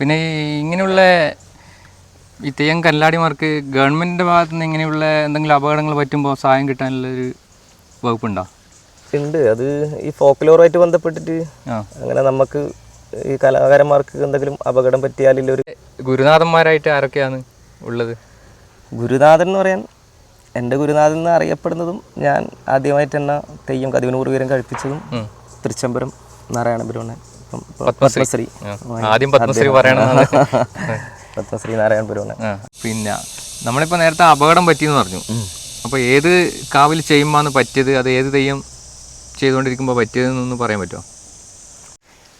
പിന്നെ ഇങ്ങനെയുള്ള ഈ തെയ്യം കല്ലാടിമാർക്ക് ഗവൺമെന്റിന്റെ ഭാഗത്ത് നിന്ന് ഇങ്ങനെയുള്ള എന്തെങ്കിലും അപകടങ്ങൾ പറ്റുമ്പോൾ സഹായം കിട്ടാനുള്ളൊരു വകുപ്പുണ്ടോ? ഉണ്ട്. അത് ഈ ഫോക്ലോറുമായിട്ട് ബന്ധപ്പെട്ടിട്ട് അങ്ങനെ നമുക്ക് ഈ കലാകാരന്മാർക്ക് എന്തെങ്കിലും അപകടം ഒരു ഗുരുനാഥന്മാരായിട്ട് ആരൊക്കെയാണ് ഉള്ളത്? ഗുരുനാഥൻ എന്ന് പറയാൻ എന്റെ ഗുരുനാഥൻ എന്ന് അറിയപ്പെടുന്നതും ഞാൻ ആദ്യമായിട്ട് തന്നെ തെയ്യം കതിവനൂറ് വീരം കഴിപ്പിച്ചതും. തൃച്ചംബരം നാരായണ ഇപ്പം പത്മശ്രീ. ആദ്യം പത്മശ്രീ പറയണമെന്നാണ് പത്മശ്രീ നാരായണ പിന്നെ നമ്മളിപ്പോ നേരത്തെ അപകടം പറ്റിയെന്ന് പറഞ്ഞു. അപ്പോൾ ഏത് കാവിൽ ചെയ്യുമ്പോൾ പറ്റിയത്? അത് ഏത് തെയ്യം ചെയ്തുകൊണ്ടിരിക്കുമ്പോൾ പറ്റിയതെന്നൊന്ന് പറയാൻ പറ്റുമോ?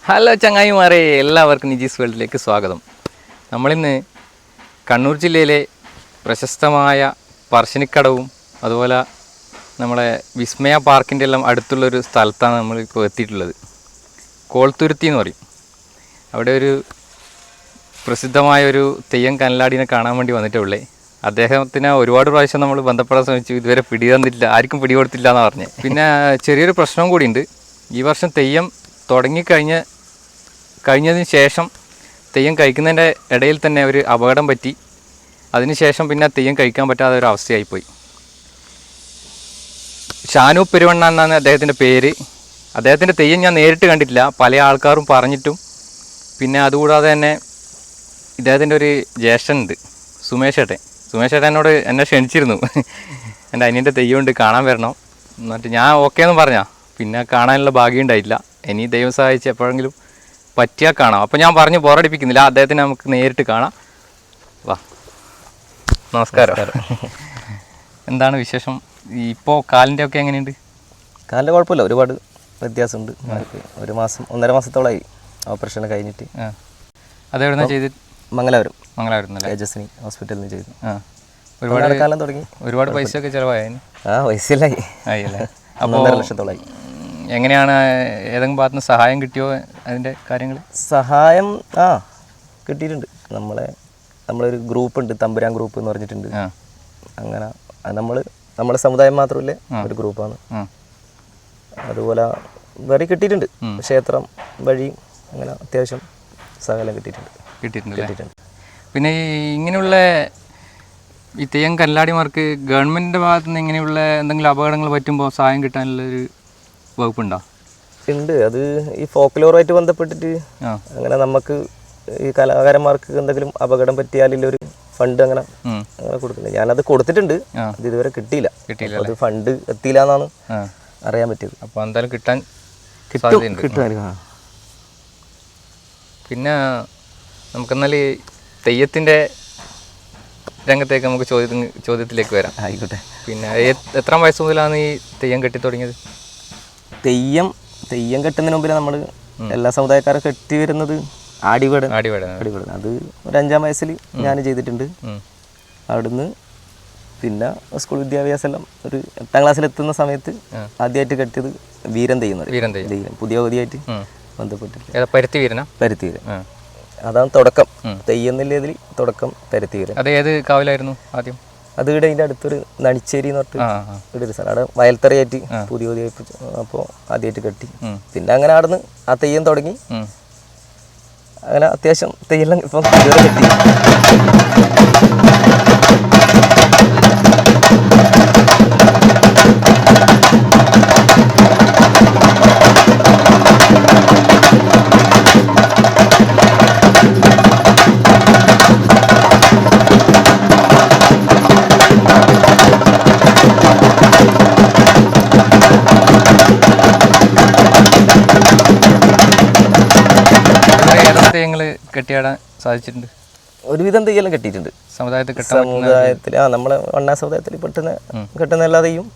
ഹലോ ചങ്ങായിമാരെ എല്ലാവർക്കും നിജീസ് വേൾഡിലേക്ക് സ്വാഗതം. നമ്മളിന്ന് കണ്ണൂർ ജില്ലയിലെ പ്രശസ്തമായ പറശ്ശിനിക്കടവും അതുപോലെ നമ്മളെ വിസ്മയ പാർക്കിന്റെ എല്ലാം അടുത്തുള്ളൊരു സ്ഥലത്താണ് നമ്മളിപ്പോൾ എത്തിയിട്ടുള്ളത്. കോൾത്തുരുത്തി എന്ന് പറയും. അവിടെ ഒരു പ്രസിദ്ധമായ ഒരു തെയ്യം കനലാടിനെ കാണാൻ വേണ്ടി വന്നിട്ടേ അദ്ദേഹത്തിന് ഒരുപാട് പ്രാവശ്യം നമ്മൾ ബന്ധപ്പെടാൻ ശ്രമിച്ചു. ഇതുവരെ പിടി തന്നില്ല ആർക്കും പിടി കൊടുത്തില്ല പറഞ്ഞത് പിന്നെ ചെറിയൊരു പ്രശ്നവും കൂടിയുണ്ട്. ഈ വർഷം തെയ്യം തുടങ്ങിക്കഴിഞ്ഞ കഴിഞ്ഞതിന് ശേഷം തെയ്യം കഴിക്കുന്നതിന്റെ ഇടയിൽ തന്നെ ഒരു അപകടം പറ്റി. അതിനുശേഷം പിന്നെ തെയ്യം കഴിക്കാൻ പറ്റാത്ത ഒരു അവസ്ഥയായിപ്പോയി. ഷാനു പെരുവണ്ണ എന്നാണ് അദ്ദേഹത്തിന്റെ പേര്. അദ്ദേഹത്തിന്റെ തെയ്യം ഞാൻ നേരിട്ട് കണ്ടിട്ടില്ല. പല ആൾക്കാരും പറഞ്ഞിട്ടും. പിന്നെ അതുകൂടാതെ തന്നെ ഇദ്ദേഹത്തിന്റെ ഒരു ജ്യേഷ്ഠനുണ്ട്. സുമേഷ് ഏട്ടൻ. സുമേഷ് ഏട്ടൻ എന്നോട് എന്നെ ക്ഷണിച്ചിരുന്നു. എന്റെ അനിയന്റെ തെയ്യമുണ്ട് കാണാൻ വരണം. എന്നിട്ട് ഞാൻ ഓക്കെ എന്ന് പറഞ്ഞാ. പിന്നെ കാണാനുള്ള ഭാഗ്യം ഉണ്ടായില്ല. ഇനി ദൈവം സഹായിച്ച് എപ്പോഴെങ്കിലും പറ്റിയാൽ കാണാം. അപ്പോൾ ഞാൻ പറഞ്ഞു പോരടിപ്പിക്കുന്നില്ല അദ്ദേഹത്തിന് നമുക്ക് നേരിട്ട് കാണാം. വാ. നമസ്കാരം. എന്താണ് വിശേഷം? ഇപ്പോൾ കാലിന്റെ ഒക്കെ എങ്ങനെയുണ്ട്? കാലിന്റെ കുഴപ്പമില്ല. ഒരുപാട് വ്യത്യാസമുണ്ട്. നമുക്ക് ഒരു മാസം ഒന്നര മാസത്തോളമായി ഓപ്പറേഷൻ കഴിഞ്ഞിട്ട്. അതെവിടുന്നാ ചെയ്ത് മംഗലാപുരം. മംഗലാപുരം തേജസ്വിനി ഹോസ്പിറ്റലിൽ നിന്ന് ചെയ്തു. ഒരുപാട് കാലം തുടങ്ങി. ഒരുപാട് പൈസ ഒക്കെ ചിലവായതിന് ആ പൈസയിലായി ആയില്ലേ? ഒന്നൊന്നര ലക്ഷത്തോളമായി ഉം, എങ്ങനെയാണ് ഏതെങ്കിലും ഭാഗത്ത് നിന്ന് സഹായം കിട്ടിയോ അതിന്റെ കാര്യങ്ങൾ സഹായം ആ കിട്ടിയിട്ടുണ്ട്. നമ്മളെ നമ്മളൊരു ഗ്രൂപ്പ് ഉണ്ട് തമ്പുരാൻ ഗ്രൂപ്പ് എന്ന് പറഞ്ഞിട്ടുണ്ട്. അങ്ങനെ നമ്മൾ നമ്മുടെ സമുദായം മാത്രമല്ല ഒരു ഗ്രൂപ്പാണ്. അതുപോലെ വേറെ കിട്ടിയിട്ടുണ്ട്. ക്ഷേത്രം വഴി അങ്ങനെ അത്യാവശ്യം സകലം കിട്ടിയിട്ടുണ്ട്. കിട്ടിയിട്ടുണ്ട് കിട്ടിയിട്ടുണ്ട്. പിന്നെ ഇങ്ങനെയുള്ള ഈ തെയ്യം കല്ലാടിമാർക്ക് ഗവൺമെന്റിന്റെ ഭാഗത്ത് നിന്ന് ഇങ്ങനെയുള്ള എന്തെങ്കിലും അപകടങ്ങൾ പറ്റുമ്പോൾ സഹായം കിട്ടാനുള്ളൊരു വകുപ്പുണ്ടോ? ഉണ്ട്. അത് ഈ ഫോക്ലോറുമായിട്ട് ബന്ധപ്പെട്ടിട്ട് അങ്ങനെ നമുക്ക് ഈ കലാകാരന്മാർക്ക് എന്തെങ്കിലും അപകടം ഒരു ഫണ്ട് അങ്ങനെ. അങ്ങനെ കൊടുക്കുന്നുണ്ട്. ഞാനത് കൊടുത്തിട്ടുണ്ട്. അത് ഇതുവരെ കിട്ടിയില്ല. കിട്ടിയില്ല അത് ഫണ്ട് എത്തിയില്ല എന്നാണ് അറിയാൻ പറ്റിയത്. അപ്പോൾ എന്തായാലും കിട്ടാൻ കിട്ടും. കിട്ടുമായിരിക്കും. പിന്നെ നമുക്കെന്നാൽ ഈ തെയ്യത്തിന്റെ രംഗത്തേക്ക് നമുക്ക് ചോദ്യത്തിന് ചോദ്യത്തിലേക്ക് വരാം. ആയിക്കോട്ടെ. പിന്നെ എത്ര വയസ്സ് മുതലാണ് ഈ തെയ്യം കെട്ടി തുടങ്ങിയത്? തെയ്യം തെയ്യം കെട്ടുന്നതിന് മുമ്പിൽ നമ്മൾ എല്ലാ സമുദായക്കാരും കെട്ടി വരുന്നത് ആടിവേടൻ ആടിവേട ആടിവേടൻ അത് ഒരു അഞ്ചാം വയസ്സിൽ ഞാൻ ചെയ്തിട്ടുണ്ട്. അവിടുന്ന് പിന്നെ സ്കൂൾ വിദ്യാഭ്യാസം എല്ലാം ഒരു എട്ടാം ക്ലാസ്സിലെത്തുന്ന സമയത്ത് ആദ്യമായിട്ട് കെട്ടിയത് വീരൻ തെയ്യുന്നത് തെയ്യം. പുതിയ പുതിയായിട്ട്. ബന്ധപ്പെട്ടിട്ട്. പരുത്തി വീരനാ? പരുത്തി വീരൻ. അതാണ് തുടക്കം. തെയ്യെന്നില്ലതിൽ തുടക്കം പരുത്തി വീരൻ. അത് ഏത് കാവിലായിരുന്നു ആദ്യം? അത് ഇവിടെ അതിന്റെ അടുത്തൊരു നണിച്ചേരി എന്ന് പറഞ്ഞിട്ട് ഇവിടെ ഒരു സ്ഥലം. അവിടെ വയൽത്തറയായിട്ട് പുതിയ പുതിയ അപ്പോൾ ആദ്യമായിട്ട് കെട്ടി. പിന്നെ അങ്ങനെ അവിടുന്ന് ആ തെയ്യം തുടങ്ങി. അങ്ങനെ അത്യാവശ്യം തെയ്യെല്ലാം ഇപ്പം കെട്ടി. കെട്ടിയാടാൻ സാധിച്ചിട്ടുണ്ട്? ഒരുവിധം തെയ്യെല്ലാം കെട്ടിയിട്ടുണ്ട്. സമുദായത്തിൽ സമുദായത്തിൽ ആ നമ്മളെ വണ്ണാ സമുദായത്തിൽ പെട്ടെന്ന് കെട്ടുന്ന എല്ലാ തെയ്യും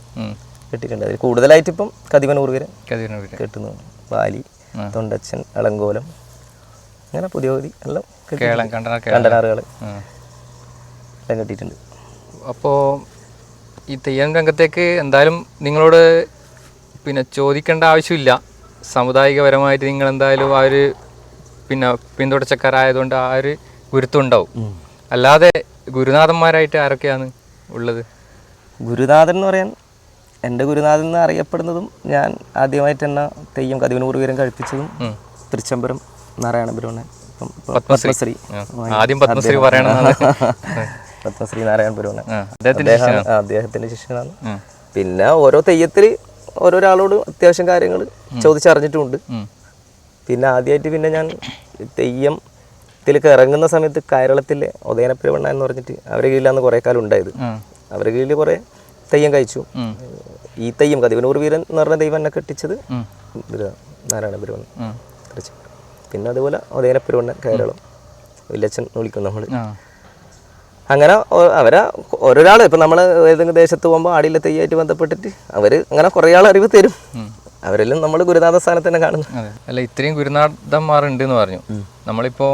കെട്ടിയിട്ടുണ്ട്. അതിൽ കൂടുതലായിട്ട് ഇപ്പം കതിവനൂർ വരെ കതിരിന് വീട് കെട്ടുന്നു വാലി തൊണ്ടച്ചൻ ഇളങ്കോലം അങ്ങനെ പുതിയ പുതിയ എല്ലാം കണ്ടനാറുകൾ എല്ലാം കെട്ടിയിട്ടുണ്ട്. അപ്പോൾ ഈ തെയ്യം രംഗത്തേക്ക് എന്തായാലും നിങ്ങളോട് പിന്നെ ചോദിക്കേണ്ട ആവശ്യമില്ല. സാമുദായികപരമായിട്ട് നിങ്ങൾ എന്തായാലും ആ ഒരു പിന്നെ പിന്തുടച്ചക്കാരായതുകൊണ്ട് ആ ഒരു ഗുരുത്വം ഉണ്ടാവും അല്ലാതെ ഗുരുനാഥന്മാരായിട്ട് ആരൊക്കെയാണ് ഉള്ളത്? ഗുരുനാഥൻ എന്ന് പറയാൻ എന്റെ ഗുരുനാഥൻ എന്ന് അറിയപ്പെടുന്നതും ഞാൻ ആദ്യമായിട്ട് തന്നെ തെയ്യം കതിവനൂറ് വീരം കഴിപ്പിച്ചതും. തൃച്ചംബരം നാരായണ പെരുവണ്ണൻ പത്മശ്രീ. ആദ്യം പത്മശ്രീ പറയണമെന്നാണ് പത്മശ്രീ നാരായണ പുരമാണ് അദ്ദേഹത്തിന്റെ അദ്ദേഹം അദ്ദേഹത്തിന്റെ ശിഷ്യനാണ്. പിന്നെ ഓരോ തെയ്യത്തിൽ ഓരോരാളോട് അത്യാവശ്യം കാര്യങ്ങൾ ചോദിച്ചറിഞ്ഞിട്ടുമുണ്ട്. പിന്നെ ആദ്യമായിട്ട് പിന്നെ ഞാൻ തെയ്യം ഇതിലേക്ക് ഇറങ്ങുന്ന സമയത്ത് കേരളത്തിലെ ഉദയനപ്പെരുവണ്ണ എന്ന് പറഞ്ഞിട്ട് അവരുടെ കീഴിലാണ് കുറേ കാലം ഉണ്ടായത്. അവരുടെ കീഴിൽ കുറേ തെയ്യം കഴിച്ചു. ഈ തെയ്യം കതിവനൂർ വീരൻ എന്ന് പറഞ്ഞ ദൈവം എന്നെ കെട്ടിച്ചത് നാരായണ പെരുവണ്ണ തൃശ്ശൂർ. പിന്നെ അതുപോലെ ഉദയനപ്പെരുവണ്ണ കേരളം വില്ലച്ചൻ വിളിക്കും നമ്മൾ അങ്ങനെ അവരാ അവരെ ഓരോരാൾ ഇപ്പം നമ്മൾ ഏതെങ്കിലും ദേശത്ത് പോകുമ്പോൾ ആടിയിലെ തെയ്യമായിട്ട് ബന്ധപ്പെട്ടിട്ട് അവർ അങ്ങനെ കുറേ ആൾ അറിവ് തരും അവരെല്ലാം നമ്മൾ ഗുരുനാഥ സ്ഥാനത്ത് തന്നെ കാണുന്നു അല്ല ഇത്രയും ഗുരുനാഥന്മാർ ഉണ്ട് എന്ന് പറഞ്ഞു നമ്മളിപ്പോ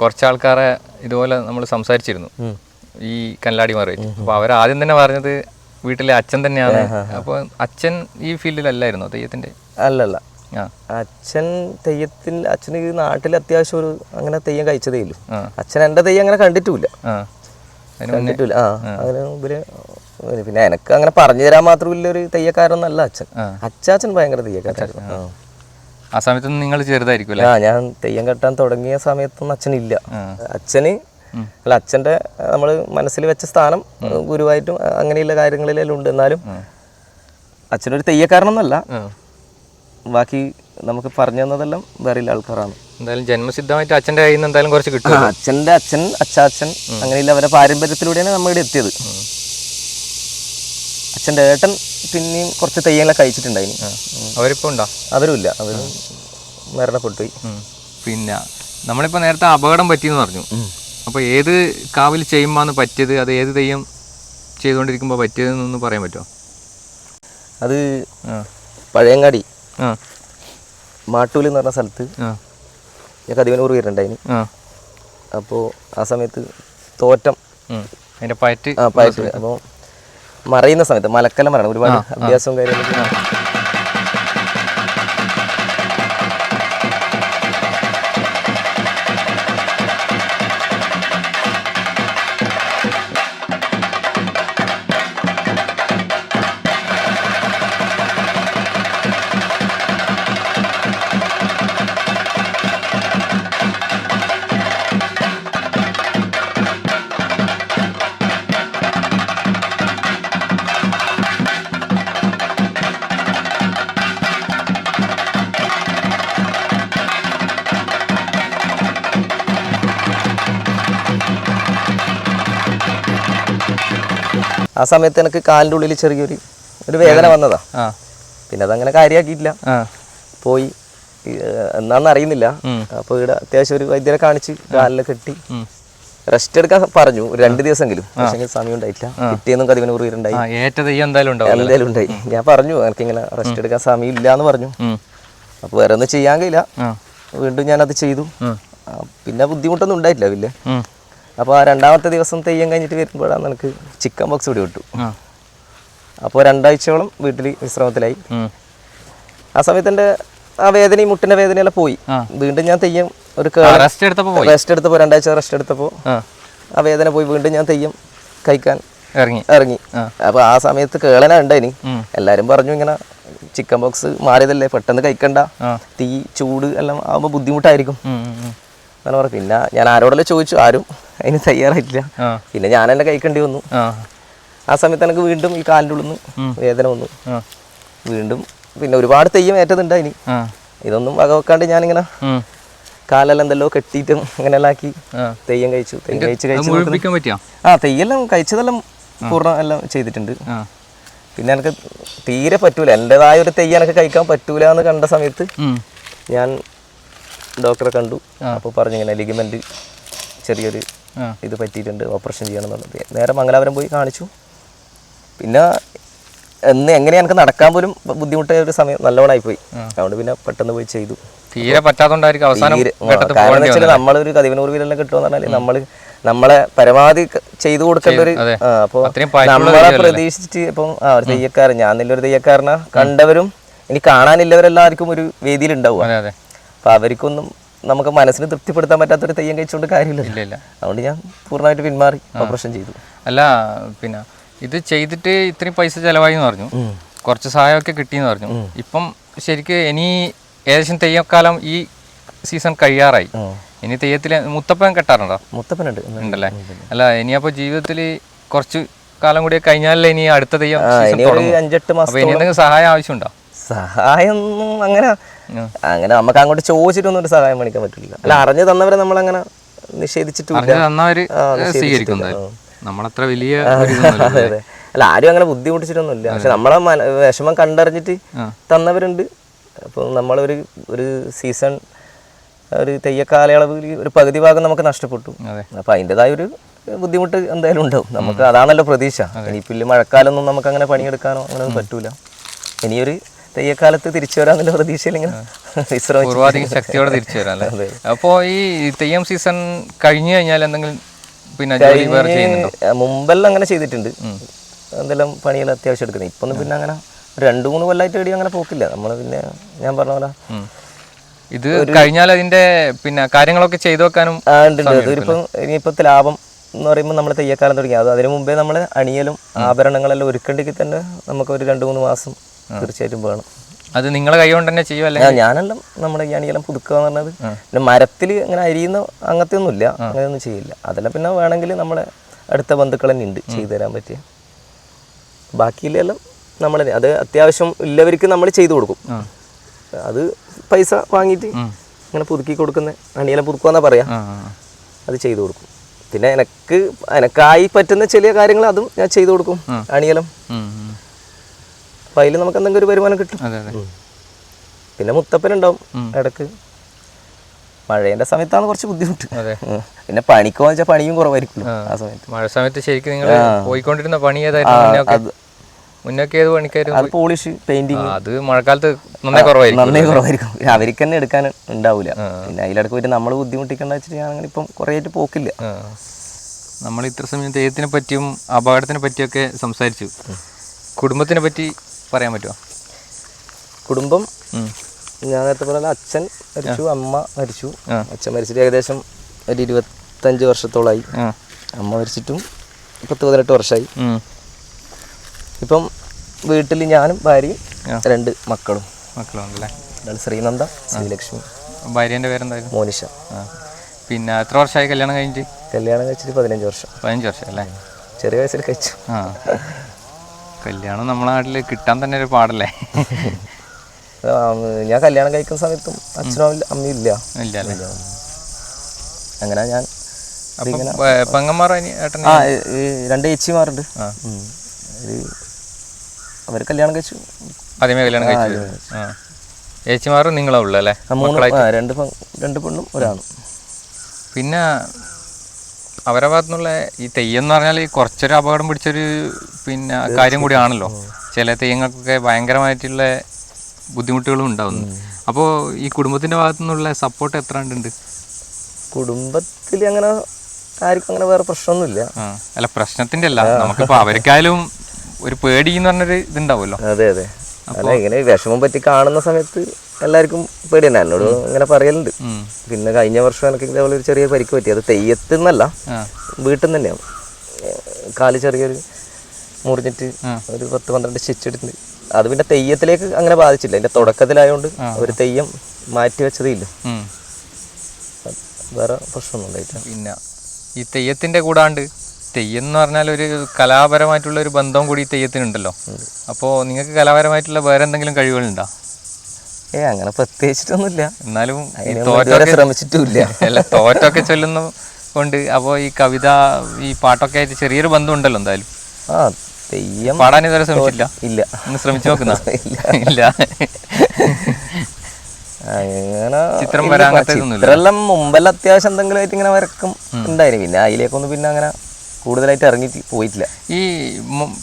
കുറച്ച് ആൾക്കാരെ ഇതുപോലെ നമ്മൾ സംസാരിച്ചിരുന്നു. ഈ കല്ലാടിമാർ അപ്പൊ അവർ ആദ്യം തന്നെ പറഞ്ഞത് വീട്ടിലെ അച്ഛൻ തന്നെയാണ്. അപ്പോൾ അച്ഛൻ ഈ ഫീൽഡിലല്ലായിരുന്നു തെയ്യത്തിന്റെ? അല്ലല്ല. അച്ഛൻ തെയ്യത്തിൽ അച്ഛന് ഈ നാട്ടിൽ അത്യാവശ്യം ഒരു അങ്ങനെ തെയ്യം കഴിച്ചതേ ഇല്ലു. അച്ഛൻ എന്റെ തെയ്യം അങ്ങനെ കണ്ടിട്ടില്ല കണ്ടിട്ടില്ല. ആ. അങ്ങനെ മുമ്പിൽ പിന്നെ എനക്ക് അങ്ങനെ പറഞ്ഞു തരാൻ മാത്രമില്ല ഒരു തെയ്യക്കാരൊന്നല്ല അച്ഛൻ. അച്ചാച്ചൻ ഭയങ്കര തെയ്യക്കാരായിരുന്നു ആ. സമയത്ത് നിങ്ങൾ ചെറുതായിരിക്കും ആ ഞാൻ തെയ്യം കെട്ടാൻ തുടങ്ങിയ സമയത്തൊന്നും അച്ഛനില്ല. അച്ഛന് അല്ല അച്ഛന്റെ നമ്മൾ മനസ്സിൽ വെച്ച സ്ഥാനം ഗുരുവായിട്ടും അങ്ങനെയുള്ള കാര്യങ്ങളിലെല്ലാം ഉണ്ട്. എന്നാലും അച്ഛനൊരു തെയ്യക്കാരനൊന്നല്ല. ബാക്കി നമുക്ക് പറഞ്ഞു തന്നതെല്ലാം വേറെ ആൾക്കാരാണ്. എന്തായാലും ജന്മസിദ്ധമായിട്ട് അച്ഛന്റെ കയ്യിൽ നിന്ന് എന്തായാലും കുറച്ച് കിട്ടും അച്ഛന്റെ അച്ഛന്റെ അച്ഛൻ അച്ചാച്ചൻ അങ്ങനെയുള്ള അവരുടെ പാരമ്പര്യത്തിലൂടെയാണ് നമ്മുടെ ഇവിടെ അച്ഛന്റെ ഏട്ടൻ പിന്നെയും കുറച്ച് തെയ്യങ്ങളൊക്കെ കഴിച്ചിട്ടുണ്ടായിന്. അവരിപ്പോ ഉണ്ടോ? അവരുമില്ല അവരും മരണപ്പെട്ടു പിന്നെ നമ്മളിപ്പോ നേരത്തെ അപകടം പറ്റിയെന്ന് പറഞ്ഞു. അപ്പൊ ഏത് കാവിൽ ചെയ്യുമ്പോ പറ്റിയത്? അത് ഏത് തെയ്യം ചെയ്തുകൊണ്ടിരിക്കുമ്പോൾ പറ്റിയതെന്നൊന്ന് പറയാൻ പറ്റുമോ? അത് പഴയങ്ങാടി. ആ. മാട്ടൂൽ എന്ന് പറഞ്ഞ സ്ഥലത്ത് ഞാൻ കതിവനൂർ വരുന്നുണ്ടായിന്. ആ. അപ്പോൾ ആ സമയത്ത് തോറ്റം. അതിന്റെ പയറ്റ് ആ പയറ്റ്. അപ്പോൾ മറയുന്ന സമയത്ത് മലക്കല മരണം ഒരുപാട് അഭ്യാസവും കാര്യങ്ങളൊക്കെ. ആ സമയത്ത് എനിക്ക് കാലിന്റെ ഉള്ളിൽ ചെറിയൊരു ഒരു വേദന വന്നതാ. പിന്നെ അതങ്ങനെ കാര്യമാക്കിയിട്ടില്ല പോയി എന്നാന്ന് അറിയുന്നില്ല. അപ്പോൾ ഇവിടെ അത്യാവശ്യം ഒരു വൈദ്യരെ കാണിച്ച് കാലിൽ കെട്ടി. റെസ്റ്റ് എടുക്കാൻ പറഞ്ഞു. ഒരു രണ്ട് ദിവസമെങ്കിലും. പക്ഷേ സമയം ഉണ്ടായിട്ടില്ല എന്തായാലും ഉണ്ടായി. ഞാൻ പറഞ്ഞു എനിക്ക് ഇങ്ങനെ റെസ്റ്റ് എടുക്കാൻ സമയം ഇല്ല എന്ന് പറഞ്ഞു അപ്പൊ അപ്പോൾ വേറെ ഒന്നും ചെയ്യാൻ കഴിയില്ല. വീണ്ടും ഞാൻ അത് ചെയ്തു പിന്നെ ബുദ്ധിമുട്ടൊന്നും ഉണ്ടായിട്ടില്ല വലിയ. അപ്പോൾ ആ രണ്ടാമത്തെ ദിവസം തെയ്യം കഴിഞ്ഞിട്ട് വരുമ്പോഴാണ് എനിക്ക് ചിക്കൻ ബോക്സ് കൂടി വിട്ടു അപ്പോൾ രണ്ടാഴ്ചയോളം വീട്ടിൽ വിശ്രമത്തിലായി. ആ സമയത്ത് എന്റെ ആ വേദന മുട്ടിന്റെ വേദനയെല്ലാം പോയി. വീണ്ടും ഞാൻ തെയ്യം ഒരു റെസ്റ്റ് എടുത്തപ്പോൾ റെസ്റ്റ് എടുത്തപ്പോൾ രണ്ടാഴ്ച റെസ്റ്റ് എടുത്തപ്പോൾ ആ. ആ വേദന പോയി. വീണ്ടും ഞാൻ തെയ്യം കഴിക്കാൻ ഇറങ്ങി. ഇറങ്ങി. അപ്പൊ ആ സമയത്ത് കേളന ഉണ്ടായിനി എല്ലാരും പറഞ്ഞു ഇങ്ങനെ ചിക്കൻ ബോക്സ് മാറിയതല്ലേ പെട്ടെന്ന് കഴിക്കണ്ട. തീ ചൂട് എല്ലാം ആവുമ്പോ ബുദ്ധിമുട്ടായിരിക്കും. ഉം, ഉം, ഉം. അങ്ങനെ പറഞ്ഞു. പിന്നെ ഞാൻ ആരോടെല്ലാം ചോദിച്ചു? ആരും അതിന് തയ്യാറായിട്ടില്ല. പിന്നെ ഞാൻ തന്നെ കഴിക്കേണ്ടി വന്നു. ആ. സമയത്ത് എനിക്ക് വീണ്ടും ഈ കാലിന്റെ ഉള്ളിൽ നിന്ന് വേദന വന്നു. വീണ്ടും പിന്നെ ഒരുപാട് തെയ്യം ഏറ്റതുണ്ട് അതിന്. ഇതൊന്നും വകവെക്കാണ്ട് ഞാനിങ്ങനെ. കാലെല്ലാം എന്തല്ലോ കെട്ടിയിട്ടും അങ്ങനെല്ലാം ആക്കി. തെയ്യം കഴിച്ചു. തെയ്യം കഴിച്ച് കഴിച്ച് ആ തെയ്യെല്ലാം കഴിച്ചതെല്ലാം പൂർണം എല്ലാം ചെയ്തിട്ടുണ്ട്. പിന്നെ എനിക്ക് തീരെ പറ്റൂല. എന്റെതായ ഒരു തെയ്യം എനിക്ക് കഴിക്കാൻ പറ്റൂല എന്ന് കണ്ട സമയത്ത് ഞാൻ ഡോക്ടറെ കണ്ടു. അപ്പോൾ പറഞ്ഞു ഇങ്ങനെ ലിഗമെന്റ് ചെറിയൊരു. ഇത് പറ്റിയിട്ടുണ്ട് ഓപ്പറേഷൻ ചെയ്യണം എന്നുള്ളത് നേരെ മംഗലാപുരം പോയി കാണിച്ചു. പിന്നെ എന്ന് എങ്ങനെ എനിക്ക് നടക്കാൻ പോലും ബുദ്ധിമുട്ടായ ഒരു സമയം നല്ലോണമായി പോയി അതുകൊണ്ട് പിന്നെ പെട്ടെന്ന് പോയി ചെയ്തു. തീരെ പറ്റാത്തോണ്ടായിരിക്കും അവസാനം കാരണം വെച്ചാൽ നമ്മളൊരു കതിവനൂർ വീരെല്ലാം കിട്ടുമെന്ന് പറഞ്ഞാൽ നമ്മൾ നമ്മളെ പരമാവധി ചെയ്തു കൊടുക്കേണ്ട ഒരു അപ്പോൾ അപ്പൊ നമ്മളെ പ്രതീക്ഷിച്ചിട്ട് ഇപ്പം ആ ഒരു തെയ്യക്കാരൻ ഞാൻ നല്ലൊരു തെയ്യക്കാരനാ. കണ്ടവരും ഇനി കാണാനില്ലവരെല്ലാവർക്കും ഒരു വേദിയിൽ ഉണ്ടാവുക അതെ അതെ അപ്പൊ അവർക്കൊന്നും നമുക്ക് മനസ്സിന് തൃപ്തിപ്പെടുത്താൻ പറ്റാത്തൊരു തെയ്യം കഴിച്ചുകൊണ്ട് കാര്യമില്ല അതുകൊണ്ട് ഞാൻ പൂർണമായിട്ട് പിന്മാറി ഓപ്പറേഷൻ ചെയ്തു. അല്ല പിന്നെ ഇത് ചെയ്തിട്ട് ഇത്രയും പൈസ ചിലവായി എന്ന് പറഞ്ഞു. കുറച്ച് സഹായമൊക്കെ കിട്ടിയെന്ന് പറഞ്ഞു. ഇപ്പം ശരിക്ക് ഇനി ഏകദേശം തെയ്യക്കാലം ഈ സീസൺ കഴിയാറായി. ഇനി തെയ്യത്തിൽ മുത്തപ്പൻ കെട്ടാറുണ്ടോ? മുത്തപ്പനുണ്ട്. ഉണ്ടല്ലേ? അല്ല ഇനി അപ്പൊ ജീവിതത്തിൽ കുറച്ച് കാലം കൂടി കഴിഞ്ഞാലേ ഇനി അടുത്ത തെയ്യം. അഞ്ചെട്ട് മാസം എന്തെങ്കിലും സഹായം ആവശ്യമുണ്ടോ? സഹായം അങ്ങനെ. അങ്ങനെ നമുക്ക് അങ്ങോട്ട് ചോദിച്ചിട്ടൊന്നും ഒരു സഹായം മേടിക്കാൻ പറ്റില്ല. അല്ല അറിഞ്ഞു തന്നവരെ നമ്മൾ അങ്ങനെ. നമ്മളത്ര വലിയ അല്ല ആരും അങ്ങനെ ബുദ്ധിമുട്ടിച്ചിട്ടൊന്നുമില്ല. പക്ഷെ നമ്മളെ വിഷമം കണ്ടറിഞ്ഞിട്ട്. തന്നവരുണ്ട്. അപ്പോൾ നമ്മളൊരു ഒരു സീസൺ ഒരു തെയ്യ കാലയളവിൽ ഒരു പകുതി ഭാഗം നമുക്ക് നഷ്ടപ്പെട്ടു. അപ്പൊ അപ്പോൾ അതിന്റെതായ ഒരു ബുദ്ധിമുട്ട് എന്തായാലും ഉണ്ടാവും. നമുക്ക് അതാണല്ലോ പ്രതീക്ഷ. ഇനിയിപ്പോൾ ഇല്ല മഴക്കാലമൊന്നും നമുക്ക് അങ്ങനെ പണിയെടുക്കാനോ അങ്ങനെ പറ്റൂല. ഇനിയൊരു തെയ്യക്കാലത്ത് തിരിച്ചു വരാന്നുള്ള പ്രതീക്ഷയിൽ ഇങ്ങനെ ശക്തിയോടെ തിരിച്ചു വരാം അല്ലേ? അപ്പോ ഈ തെയ്യം സീസൺ കഴിഞ്ഞു കഴിഞ്ഞാൽ എന്തെങ്കിലും പിന്നെ മുമ്പെല്ലാം അങ്ങനെ ചെയ്തിട്ടുണ്ട്. എന്തെല്ലാം പണികൾ അത്യാവശ്യം എടുക്കുന്നത്? ഇപ്പൊന്നും പിന്നെ അങ്ങനെ രണ്ടു മൂന്ന് കൊല്ലായിട്ട് എടി അങ്ങനെ പോക്കില്ല. നമ്മൾ പിന്നെ ഞാൻ പറഞ്ഞ പോലെ. ഇത് കഴിഞ്ഞാൽ അതിന്റെ പിന്നെ കാര്യങ്ങളൊക്കെ ചെയ്തു വെക്കാനും ആ ഇനിയിപ്പോ ലാഭം എന്ന് പറയുമ്പോൾ നമ്മൾ തെയ്യക്കാലം തുടങ്ങി. അത് അതിനു മുമ്പേ നമ്മൾ അണിയലും ആഭരണങ്ങളെല്ലാം ഒരുക്കണ്ടെങ്കിൽ തന്നെ നമുക്ക് ഒരു രണ്ട് മൂന്ന് മാസം തീർച്ചയായിട്ടും വേണം. അത് നിങ്ങളെ കൈ കൊണ്ട് തന്നെ ചെയ്യുമല്ലേ ഞാനെല്ലാം നമ്മുടെ ഈ അണിയെല്ലാം പുതുക്കുക എന്ന് പറഞ്ഞത് പിന്നെ മരത്തിൽ അങ്ങനെ അരിയുന്ന അങ്ങനത്തെ ഒന്നുമില്ല അങ്ങനെയൊന്നും ചെയ്യില്ല. അതെല്ലാം പിന്നെ വേണമെങ്കിൽ നമ്മളെ അടുത്ത ബന്ധുക്കൾ തന്നെ ഉണ്ട് ചെയ്തു തരാൻ പറ്റിയ. ബാക്കിയിലെല്ലാം നമ്മൾ അത് അത്യാവശ്യം ഉള്ളവർക്ക് നമ്മൾ ചെയ്തു കൊടുക്കും. അത് പൈസ വാങ്ങിയിട്ട് ഇങ്ങനെ പുതുക്കി കൊടുക്കുന്ന അണിയെല്ലാം പുതുക്കുകയെന്നാ പറയാ. അത് ചെയ്തു കൊടുക്കും. പിന്നെ എനക്ക് എനക്കായി പറ്റുന്ന ചെറിയ കാര്യങ്ങൾ അതും ഞാൻ ചെയ്തു കൊടുക്കും അണിയലും ഉം, ഉം. അപ്പം അതിൽ നമുക്ക് എന്തെങ്കിലും ഒരു വരുമാനം കിട്ടും. പിന്നെ മുത്തപ്പനുണ്ടാവും ഇടയ്ക്ക്. മഴേന്റെ സമയത്താണ് കുറച്ച് ബുദ്ധിമുട്ട്. അതെ. പിന്നെ പണിക്ക് വെച്ചാൽ പണിയും കുറവായിരിക്കും ആ. സമയത്ത്. മഴ സമയത്ത് ശരിക്കും നിങ്ങൾ പോയിക്കൊണ്ടിരുന്ന പണി ഏതായിരുന്നു? മുന്നൊക്കെ ഏത് പണിക്കായിരുന്നു അത് പോളിഷ് പെയിന്റിങ്. അത് മഴക്കാലത്ത് നന്നായി കുറവായിരിക്കും നന്നായി കുറവായിരിക്കും. അവർക്ക് തന്നെ എടുക്കാൻ ഉണ്ടാവില്ല പിന്നെ അതിലിടക്ക് പോയിട്ട് നമ്മൾ ബുദ്ധിമുട്ടിക്കണ്ട വെച്ചിട്ട് ഞാൻ അങ്ങനെ ഇപ്പം കുറേ ആയിട്ട് പോക്കില്ല നമ്മൾ ഇത്ര സമയം തെയ്യത്തിനെ പറ്റിയും അപകടത്തിനെ പറ്റിയൊക്കെ സംസാരിച്ചു. കുടുംബത്തിനെ പറ്റി പറയാൻ പറ്റുമോ കുടുംബം. ഞാൻ നേരത്തെ പറഞ്ഞ അച്ഛൻ മരിച്ചു അമ്മ മരിച്ചു. അച്ഛൻ മരിച്ചിട്ട് ഏകദേശം ഒരു ഇരുപത്തഞ്ച് വർഷത്തോളമായി അമ്മ മരിച്ചിട്ടും പത്ത് പതിനെട്ട് വർഷമായി. ഇപ്പം വീട്ടിൽ ഞാനും ഭാര്യയും രണ്ട് മക്കളും. ഒരാൾ ശ്രീനന്ദ ശ്രീലക്ഷ്മി. ഭാര്യന്റെ പേരെന്തായിരുന്നു? മോനിഷ. പിന്നെ എത്ര വർഷമായി കല്യാണം കഴിഞ്ഞിട്ട്? കല്യാണം കഴിച്ചിട്ട് പതിനഞ്ച് വർഷം. പതിനഞ്ച് വർഷം അല്ലേ ചെറിയ വയസ്സിൽ കഴിച്ചു. ആ. കല്യാണം നമ്മളെ നാട്ടിൽ കിട്ടാൻ തന്നെ ഒരു പാടല്ലേ? ഞാൻ കല്യാണം കഴിക്കുന്ന സമയത്തും അച്ഛനും അമ്മ- അമ്മയും ഇല്ല. ഇല്ല അങ്ങനെ ഞാൻ ആ രണ്ട് ചേച്ചിമാരുണ്ട് അവർ അവർ കല്യാണം കഴിച്ചു. ആദ്യമേ കല്യാണം കഴിച്ചു. ആ. ചേച്ചിമാർ നിങ്ങളെ ഉള്ളു അല്ലേ? രണ്ട് രണ്ട് പെണ്ണും ഒരാളും പിന്നെ അവരെ ഭാഗത്തുനിന്നുള്ള ഈ തെയ്യം എന്ന് പറഞ്ഞാൽ ഈ കുറച്ചൊരു അപകടം പിടിച്ചൊരു പിന്നെ കാര്യം കൂടിയാണല്ലോ ചില തെയ്യങ്ങൾക്കൊക്കെ ഭയങ്കരമായിട്ടുള്ള ബുദ്ധിമുട്ടുകളും ഉണ്ടാവുന്നു അപ്പോൾ ഈ കുടുംബത്തിന്റെ ഭാഗത്തു നിന്നുള്ള സപ്പോർട്ട് എത്ര ഉണ്ട് കുടുംബത്തിൽ അങ്ങനെ ആർക്കും അങ്ങനെ വേറെ പ്രശ്നമൊന്നുമില്ല. അല്ല പ്രശ്നത്തിന്റെ അല്ല. നമുക്കിപ്പോൾ അവർക്കായാലും ഒരു പേടി എന്ന് പറഞ്ഞൊരു ഇതുണ്ടാവുമല്ലോ. അതെ അതെ. അല്ല ഇങ്ങനെ വിഷമം പറ്റി കാണുന്ന സമയത്ത് എല്ലാവർക്കും പേടി തന്നെ എന്നോട് ഇങ്ങനെ പറയലുണ്ട്. പിന്നെ കഴിഞ്ഞ വർഷം എനിക്ക് ഇതേപോലെ ഒരു ചെറിയ പരിക്ക് പറ്റി. അത് തെയ്യത്തിൽ നിന്നല്ല വീട്ടിൽ നിന്ന് തന്നെയാണ്. കാൽ ചെറിയൊരു മുറിഞ്ഞിട്ട് ഒരു പത്ത് പന്ത്രണ്ട് സ്റ്റിച്ച് എടുത്തിട്ടുണ്ട്. അത് പിന്നെ തെയ്യത്തിലേക്ക് അങ്ങനെ ബാധിച്ചില്ല. അതിന്റെ തുടക്കത്തിലായതുകൊണ്ട് ഒരു തെയ്യം മാറ്റി വെച്ചതേ ഇല്ല ഉം. വേറെ പ്രശ്നമൊന്നും ഉണ്ടായിട്ടില്ല. പിന്നെ ഈ തെയ്യത്തിന്റെ കൂടാണ്ട് തെയ്യം എന്ന് പറഞ്ഞാൽ ഒരു കലാപരമായിട്ടുള്ള ഒരു ബന്ധം കൂടി തെയ്യത്തിനുണ്ടല്ലോ. അപ്പോൾ നിങ്ങൾക്ക് കലാപരമായിട്ടുള്ള വേറെ എന്തെങ്കിലും കഴിവുകളുണ്ടോ? ഏ അങ്ങനെ പ്രത്യേകിച്ചിട്ടൊന്നുമില്ല. എന്നാലും ശ്രമിച്ചിട്ടുമില്ല. അല്ല തോറ്റൊക്കെ ചൊല്ലുന്ന കൊണ്ട് അപ്പോൾ ഈ കവിത ഈ പാട്ടൊക്കെ ആയിട്ട് ചെറിയൊരു ബന്ധമുണ്ടല്ലോ എന്തായാലും? ആ തെയ്യം പാടാൻ ഇതുവരെ ശ്രമിച്ചില്ല ഇല്ല. ഒന്ന് ശ്രമിച്ചു നോക്കുന്ന? ഇല്ല. അങ്ങനെ ചിത്രം. ചിത്രമെല്ലാം മുമ്പെല്ലാം അത്യാവശ്യം എന്തെങ്കിലും ആയിട്ട് ഇങ്ങനെ വരക്കും ഉണ്ടായിരുന്നു പിന്നെ അതിലേക്കൊന്നും പിന്നെ അങ്ങനെ കൂടുതലായിട്ട് ഇറങ്ങി പോയിട്ടില്ല. ഈ മൊ-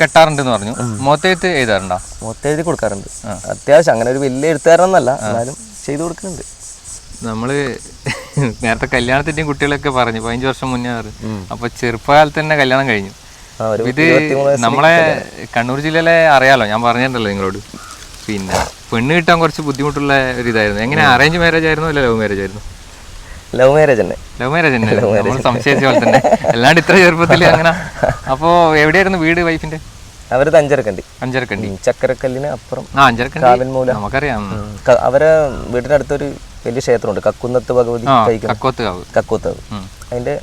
തെയ്യം കെട്ടാറുണ്ടെന്ന് പറഞ്ഞു. മുഖത്തെഴുത്ത് എഴുതാറുണ്ടോ? മൊത്തം എഴുതി കൊടുക്കാറുണ്ട്. അത്യാവശ്യം അങ്ങനെ ഒരു വലിയ എഴുത്തുകാരെന്നല്ല എന്നാലും ചെയ്തു കൊടുക്കുന്നുണ്ട്. നമ്മൾ നേരത്തെ കല്യാണത്തിന്റെയും കുട്ടികളൊക്കെ പറഞ്ഞു. പതിനഞ്ച് വർഷം മുന്നേ പറഞ്ഞു. അപ്പൊ ചെറുപ്പകാലത്ത് തന്നെ കല്യാണം കഴിഞ്ഞു. ഇത് നമ്മളെ കണ്ണൂർ ജില്ലയിലെ അറിയാലോ? ഞാൻ പറഞ്ഞിട്ടുണ്ടല്ലോ നിങ്ങളോട്. പിന്നെ പെണ്ണ് കിട്ടാൻ കുറച്ച് ബുദ്ധിമുട്ടുള്ള ഒരു ഇതായിരുന്നു. എങ്ങനെ അറേഞ്ച് മാരേജ് ആയിരുന്നു അല്ല ലവ് മാരേജ് ആയിരുന്നു? ലവ് മാരേജ് തന്നെ. ലവ് മാരേജ് തന്നെ നമ്മൾ സംശയിച്ച പോലെ തന്നെ. അല്ലാണ്ട് ഇത്ര ചെറുപ്പത്തിൽ അങ്ങനെ. അപ്പോ എവിടെയായിരുന്നു വീട് വൈഫിന്റെ? അവരത് അഞ്ചരക്കണ്ടി. അഞ്ചരക്കണ്ടി. ചക്കരക്കല്ലിന് അപ്പുറം കാവൽമൂല നമുക്കറിയാം. അവരെ വീടിന്റെ അടുത്തൊരു വലിയ ക്ഷേത്രമുണ്ട്. കക്കുന്നത്ത് ഭഗവതി കക്കോത്ത്. അതിന്റെ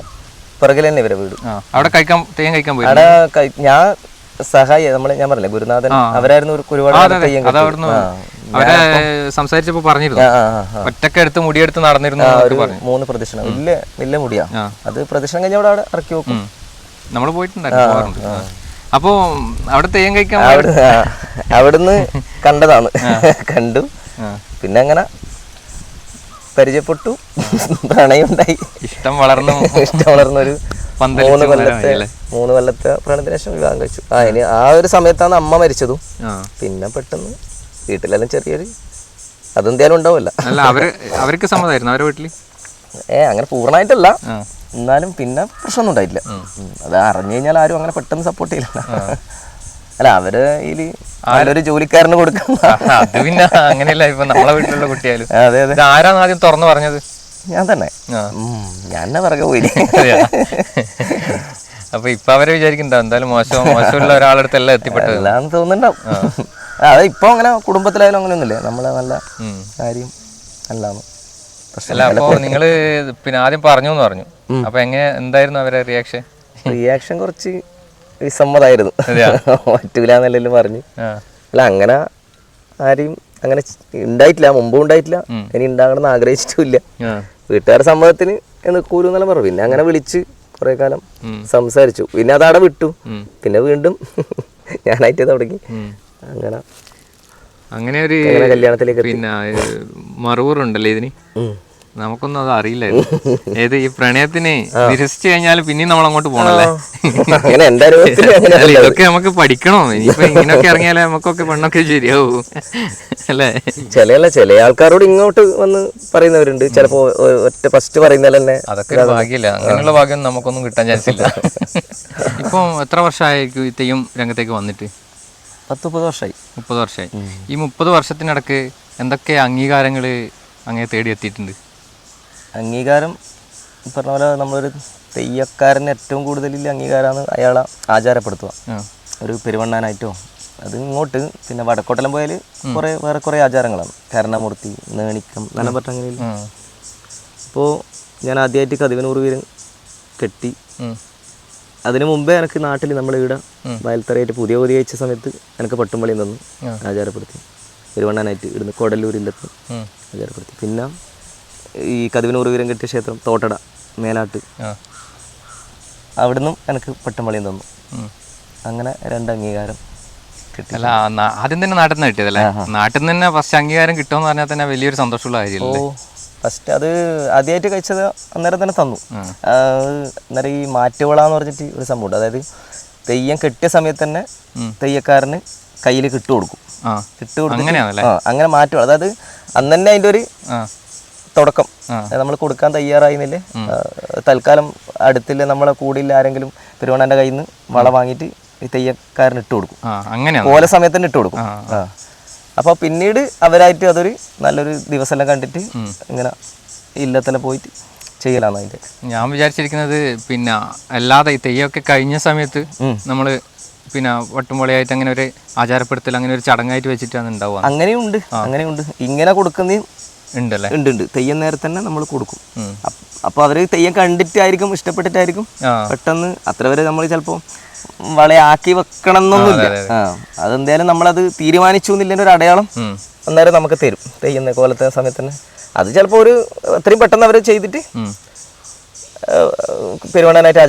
പിറകിൽ തന്നെ ഇവരെ വീട്. അവിടെ കഴിക്കാൻ തേൻ കഴിക്കാൻ പോയി അവിടെ ഞാൻ സഹായി നമ്മളെ ഞാൻ പറഞ്ഞില്ലേ ഗുരുനാഥൻ അവരായിരുന്നു ഒരു ഒരുപാട്. അവരെ സംസാരിച്ചപ്പോ പറഞ്ഞിരുന്നു. ഒറ്റക്കെ എടുത്ത് മുടിയെടുത്ത് നടന്നിരുന്നു മൂന്ന് പ്രദക്ഷിണം. വലിയ വലിയ മുടിയാ. അത് പ്രദക്ഷിണം കഴിഞ്ഞ അവിടെ ഇറക്കി വെക്കും. നമ്മൾ പോയിട്ടുണ്ടായിരുന്നു. അപ്പോ അവിടെ തെയ്യം കഴിക്കാൻ അവിടുന്ന് കണ്ടതാണ്. കണ്ടു. പിന്നെ അങ്ങനെ പരിചയപ്പെട്ടു. പ്രണയം ഉണ്ടായി ഇഷ്ടം വളർന്നു. ഇഷ്ടം വളർന്നൊരു മൂന്ന് കൊല്ലത്തെ? മൂന്ന് കൊല്ലത്തെ പ്രണയത്തിന് ശേഷം വിവാഹം കഴിച്ചു. ആ ഇനി ആ ഒരു സമയത്താണ് അമ്മ മരിച്ചതും. പിന്നെ പെട്ടെന്ന് വീട്ടിലെല്ലാം ചെറിയൊരു അതെന്തായാലും ഉണ്ടാവില്ല അല്ല അവർ അവർക്ക് സമ്മതമായിരുന്നു? അവരുടെ വീട്ടിൽ? ഏ അങ്ങനെ പൂർണമായിട്ടല്ല. എന്നാലും പിന്നെ പ്രശ്നമൊന്നും ഉണ്ടായിട്ടില്ല. അത് അറിഞ്ഞു കഴിഞ്ഞാൽ ആരും അങ്ങനെ പെട്ടെന്ന് സപ്പോർട്ട് ചെയ്യില്ല. അല്ല അവർ ഇതിൽ നല്ലൊരു ജോലിക്കാരന് കൊടുക്കും അത് പിന്നെ അങ്ങനെയല്ല. ഇപ്പൊ നമ്മളെ വീട്ടിലുള്ള കുട്ടിയായാലും. അതെ അതെ. ആരാണ് ആദ്യം തുറന്നു പറഞ്ഞത്? ഞാൻ തന്നെ. ഞാൻ തന്നെ പിറകെ പോയി? അപ്പൊ ഇപ്പൊ അവരെ വിചാരിക്കണ്ടോ എന്തായാലും മോശം മോശമുള്ള ഒരാളടുത്ത് എല്ലാം എത്തിപ്പെട്ടത്? എല്ലാം തോന്നുന്നുണ്ടാവും. അത് ഇപ്പൊ അങ്ങനെ കുടുംബത്തിലായാലും അങ്ങനെ ഒന്നുമില്ലേ നമ്മളെ നല്ല കാര്യം പ്രശ്നം അല്ല അപ്പൊ നിങ്ങൾ പിന്നെ ആദ്യം പറഞ്ഞു. എന്ന് പറഞ്ഞു അപ്പൊ എങ്ങനെ എന്തായിരുന്നു അവരെ റിയാക്ഷൻ റിയാക്ഷൻ കുറച്ച് വിസമ്മതായിരുന്നു. പറ്റൂല എന്നെല്ലാം പറഞ്ഞു. അല്ല അങ്ങനെ ആരെയും അങ്ങനെ ഉണ്ടായിട്ടില്ല മുമ്പും ഉണ്ടായിട്ടില്ല. ഇനി ഉണ്ടാകണമെന്ന് ആഗ്രഹിച്ചിട്ടുമില്ല. ആ. വീട്ടുകാരുടെ സമ്മതത്തിന് എന്ന് എന്നെല്ലാം പറഞ്ഞു. പിന്നെ അങ്ങനെ വിളിച്ച് കുറെ കാലം സംസാരിച്ചു. പിന്നെ അതവിടെ വിട്ടു. പിന്നെ വീണ്ടും ഞാനായിട്ട് തുടങ്ങി. അങ്ങനെ അങ്ങനെ ഒരു കല്യാണത്തിലേക്ക്. പിന്നെ മറുപൂറുണ്ടല്ലേ ഇതിന്. നമുക്കൊന്നും അത് അറിയില്ല ഏത് ഈ പ്രണയത്തിന് നിരസിച്ചു കഴിഞ്ഞാൽ പിന്നെയും നമ്മൾ അങ്ങോട്ട് പോണല്ലേ? അല്ല ഇതൊക്കെ നമുക്ക് പഠിക്കണോ. ഇനിയിപ്പോ ഇങ്ങനെയൊക്കെ ഇറങ്ങിയാലേ നമുക്കൊക്കെ പെണ്ണൊക്കെ ശരിയാവൂ. അല്ലേ? ചില ചില ആൾക്കാരോട് ഇങ്ങോട്ട് വന്ന് പറയുന്നവരുണ്ട്. ചിലപ്പോ ഒറ്റ ഫസ്റ്റ് പറയുന്നതിൽ തന്നെ അതൊക്കെ ഭാഗ്യമില്ല. അങ്ങനെയുള്ള ഭാഗ്യം നമുക്കൊന്നും കിട്ടാൻ ചാൻസ് ഇല്ല. ഇപ്പൊ എത്ര വർഷമായിരിക്കും ഈ തെയ്യം രംഗത്തേക്ക് വന്നിട്ട്? പത്ത് മുപ്പത് വർഷമായി മുപ്പത് വർഷമായി ഈ മുപ്പത് വർഷത്തിനിടക്ക് എന്തൊക്കെ അംഗീകാരങ്ങൾ അങ്ങനെ തേടി എത്തിയിട്ടുണ്ട് അംഗീകാരം പറഞ്ഞ പോലെ നമ്മളൊരു തെയ്യക്കാരന് ഏറ്റവും കൂടുതൽ അംഗീകാരമാണ് അയാളെ ആചാരപ്പെടുത്തുക. ഒരു പെരുവണ്ണാനായിട്ടോ അത് ഇങ്ങോട്ട് പിന്നെ വടക്കോട്ടലം പോയാൽ കുറേ വേറെ കുറേ ആചാരങ്ങളാണ്. കരണമൂർത്തി നേണിക്കം എന്നെല്ലാം പറഞ്ഞ അങ്ങനെ അപ്പോൾ ഞാൻ ആദ്യമായിട്ട് കതിവനൂറ് പേര് കെട്ടി. അതിനു മുമ്പേ എനിക്ക് നാട്ടിൽ നമ്മുടെ ഇവിടെ വയൽത്തറയായിട്ട് പുതിയ പുതിയ അയച്ച സമയത്ത് എനിക്ക് പട്ടുമ്പളി തന്നു ആചാരപ്പെടുത്തി. പെരുവണ്ണാനായിട്ട് ഇവിടുന്ന് കൊടല്ലൂരിലെത്തി. ആചാരപ്പെടുത്തി. പിന്നെ ഈ കതിവനൂറ് വീരം കെട്ടിയ ക്ഷേത്രം തോട്ടട മേലാട്ട്. അവിടുന്ന് എനിക്ക് പട്ടുമളിയും തന്നു. അങ്ങനെ രണ്ട് അംഗീകാരം അല്ല ആദ്യം തന്നെ നാട്ടിൽ നിന്ന് കിട്ടിയതല്ലേ? നാട്ടിൽ നിന്ന് തന്നെ ഫസ്റ്റ് അംഗീകാരം കിട്ടുമെന്ന് പറഞ്ഞാൽ തന്നെ വലിയൊരു സന്തോഷമുള്ള കാര്യമല്ലേ? ഫസ്റ്റ് അത് ആദ്യമായിട്ട് കഴിച്ചത് അന്നേരം തന്നെ തന്നു. അന്നേരം ഈ മാറ്റുവള എന്ന് പറഞ്ഞിട്ട് ഒരു സംഭവമുണ്ട്. അതായത് തെയ്യം കെട്ടിയ സമയത്ത് തന്നെ തെയ്യക്കാരന് കയ്യിൽ കിട്ടു കൊടുക്കും കിട്ടു കൊടുക്കും അങ്ങനെ മാറ്റുവിള. അതായത് അന്ന് തന്നെ അതിന്റെ ഒരു തുടക്കം. നമ്മൾ കൊടുക്കാൻ തയ്യാറായിരുന്നില്ല തൽക്കാലം അടുത്തില്ല നമ്മളെ കൂടിയില്ല ആരെങ്കിലും പെരുവണ്ണന്റെ കയ്യിൽ നിന്ന് വള വാങ്ങിയിട്ട് ഈ തെയ്യക്കാരന് ഇട്ട് കൊടുക്കും. ആ അങ്ങനെയാണ് കോല സമയത്ത് തന്നെ ഇട്ട് കൊടുക്കും. അപ്പൊ അപ്പോൾ പിന്നീട് അവരായിട്ട് അതൊരു നല്ലൊരു ദിവസമെല്ലാം കണ്ടിട്ട് ഇങ്ങനെ ഇല്ലത്തെല്ലാം പോയിട്ട് ചെയ്യലാണ് അതിന്റെ. ഞാൻ വിചാരിച്ചിരിക്കുന്നത് പിന്നെ അല്ലാതെ ഈ തെയ്യമൊക്കെ കഴിഞ്ഞ സമയത്ത് നമ്മൾ പിന്നെ വട്ടുംപൊളിയായിട്ട് അങ്ങനെ ഒരു ആചാരപ്പെടുത്തൽ അങ്ങനെ ഒരു ചടങ്ങായിട്ട് വെച്ചിട്ടാണ് ഉണ്ടാവുക. അങ്ങനെയുണ്ട് അങ്ങനെയുണ്ട്. ഇങ്ങനെ കൊടുക്കുന്നതും ഉണ്ടല്ലേ? ഉണ്ട് ഉണ്ട് തെയ്യം നേരത്തെ തന്നെ നമ്മൾ കൊടുക്കും. അപ്പോൾ അവർ തെയ്യം കണ്ടിട്ടായിരിക്കും ഇഷ്ടപ്പെട്ടിട്ടായിരിക്കും. പെട്ടെന്ന് അത്ര വരെ നമ്മൾ ചിലപ്പോൾ വളയാക്കി വെക്കണം എന്നൊന്നുമില്ല അതെന്തായാലും നമ്മളത് തീരുമാനിച്ചു എന്നില്ല ഒരു അടയാളം. അന്നേരം നമുക്ക് തരും. തെയ്യുന്ന കോലത്തെ സമയത്ത് തന്നെ. അത് ചിലപ്പോൾ ഒരു അത്രയും പെട്ടെന്ന് അവർ ചെയ്തിട്ട് ഉം. പെരുവണ്ണനായിട്ട്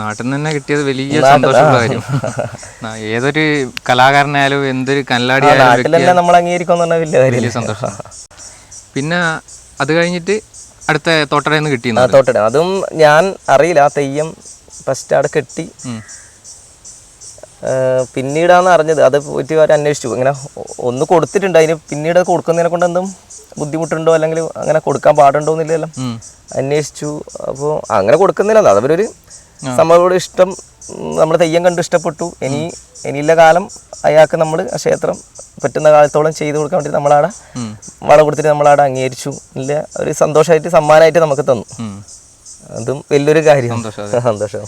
നാട്ടിൽ നിന്ന് തന്നെ കിട്ടിയത് വലിയ സന്തോഷമുള്ള കാര്യം. ഏതൊരു കലാകാരനായാലും എന്തൊരു കല്ലാടി ആയാലും നാട്ടിൽ തന്നെ നമ്മൾ അംഗീകരിക്കാന്ന് വലിയ വലിയ സന്തോഷം. പിന്നെ അത് കഴിഞ്ഞിട്ട് അടുത്ത തോട്ടടയിൽ നിന്ന് കിട്ടി തോട്ടട. അതും ഞാൻ അറിയില്ല. ആ തെയ്യം ഫസ്റ്റ് അവിടെ കെട്ടി. പിന്നീടാന്ന് പിന്നീടാണ് അറിഞ്ഞത്. അത് പോയിട്ട് അവർ അന്വേഷിച്ചു. ഇങ്ങനെ ഒന്ന് കൊടുത്തിട്ടുണ്ട്. അതിന് പിന്നീട് കൊടുക്കുന്നതിനെ കൊണ്ട് എന്തും ബുദ്ധിമുട്ടുണ്ടോ? അല്ലെങ്കിൽ അങ്ങനെ കൊടുക്കാൻ പാടുണ്ടോ എന്നില്ലല്ലോ. അന്വേഷിച്ചു. അപ്പോൾ അങ്ങനെ കൊടുക്കുന്നില്ല അവരൊരു നമ്മളോട് ഇഷ്ടം നമ്മൾ തെയ്യം കണ്ടു ഇഷ്ടപ്പെട്ടു. ഇനി ഇനിയുള്ള കാലം അയാൾക്ക് നമ്മൾ ക്ഷേത്രം പറ്റുന്ന കാലത്തോളം ചെയ്തു കൊടുക്കാൻ വേണ്ടി നമ്മളവിടെ. വള കൊടുത്തിട്ട് നമ്മളവിടെ അംഗീകരിച്ചു. ഇല്ല ഒരു സന്തോഷമായിട്ട് സമ്മാനമായിട്ട് നമുക്ക് തന്നു. അതും വലിയൊരു കാര്യം. സന്തോഷം,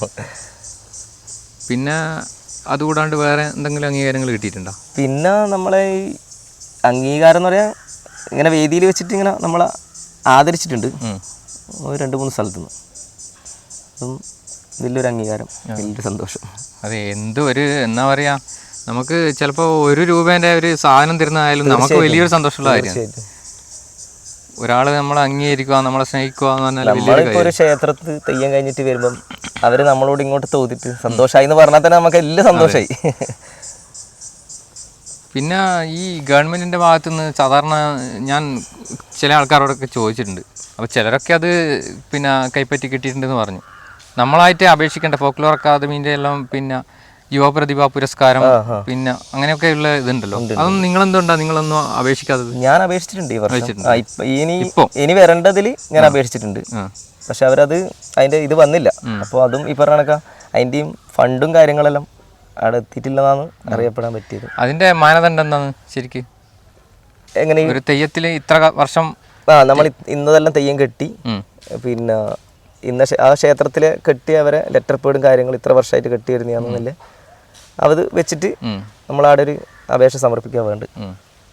പിന്നെ അതുകൂടാണ്ട് വേറെ എന്തെങ്കിലും അംഗീകാരങ്ങൾ കിട്ടിയിട്ടുണ്ടോ? പിന്നെ നമ്മളെ ഈ അംഗീകാരം എന്ന് പറയാൻ ഇങ്ങനെ വേദിയിൽ വെച്ചിട്ട് ഇങ്ങനെ നമ്മളെ ആദരിച്ചിട്ടുണ്ട്. രണ്ട് മൂന്ന് സ്ഥലത്തുനിന്ന്. അപ്പം വലിയൊരു അംഗീകാരം വലിയൊരു സന്തോഷം. അതെ എന്ത് ഒരു എന്താ പറയാ നമുക്ക് ചിലപ്പോൾ ഒരു രൂപേന്റെ ഒരു സാധനം തരുന്നതായാലും നമുക്ക് വലിയൊരു സന്തോഷമുള്ള കാര്യം ഒരാൾ ഒരാൾ നമ്മളെ അംഗീകരിക്കുക നമ്മളെ സ്നേഹിക്കുക എന്ന് പറഞ്ഞാൽ ഒരു ക്ഷേത്രത്തിൽ തെയ്യം കഴിഞ്ഞിട്ട് വരുമ്പം അവർ നമ്മളോട് ഇങ്ങോട്ട് തോന്നിട്ട് സന്തോഷമായി എന്ന് പറഞ്ഞാൽ തന്നെ നമുക്ക് എല്ലാം സന്തോഷമായി പിന്നെ ഈ ഗവൺമെന്റിന്റെ ഭാഗത്തു നിന്ന് സാധാരണ ഞാൻ ചില ആൾക്കാരോടൊക്കെ ചോദിച്ചിട്ടുണ്ട്. അപ്പോൾ ചിലരൊക്കെ അത് പിന്നെ കൈപ്പറ്റി കിട്ടിയിട്ടുണ്ടെന്ന് പറഞ്ഞു. നമ്മളായിട്ട് അപേക്ഷിക്കേണ്ട. ഫോക്ലോർ അക്കാദമിന്റെ എല്ലാം പിന്നെ യുവപ്രതിഭ പുരസ്കാരം പിന്നെ അങ്ങനെയൊക്കെയുള്ള ഇതുണ്ടല്ലോ. അതൊന്നും നിങ്ങളെന്തുകൊണ്ടാ നിങ്ങളൊന്നും അപേക്ഷിക്കാത്തത്? ഞാൻ അപേക്ഷിച്ചിട്ടുണ്ട് ഈ വർഷം. ഇനി? ഇനി വരേണ്ടതിൽ ഞാൻ അപേക്ഷിച്ചിട്ടുണ്ട്. പക്ഷെ അവരത് അതിന്റെ ഇത് വന്നില്ല. അപ്പോൾ അതും ഈ പറഞ്ഞ കണക്കാ. അതിന്റെയും ഫണ്ടും കാര്യങ്ങളെല്ലാം അവിടെ എത്തിയിട്ടില്ലെന്നാണ് അറിയപ്പെടാൻ പറ്റിയത്. അതിന്റെ മാനദണ്ഡം എന്താണ് ശരിക്ക്? എങ്ങനെ? ഒരു തെയ്യത്തിൽ ഇത്ര വർഷം ആ നമ്മൾ ഇന്നതെല്ലാം തെയ്യം കെട്ടി പിന്നെ ഇന്ന ആ ക്ഷേത്രത്തിൽ കെട്ടിയ അവരെ ലെറ്റർ പേഡും കാര്യങ്ങൾ ഇത്ര വർഷമായിട്ട് കെട്ടിയിരുന്നില്ല അത് വെച്ചിട്ട് നമ്മൾ നമ്മളവിടെ ഒരു അപേക്ഷ സമർപ്പിക്കാൻ വേണ്ടി.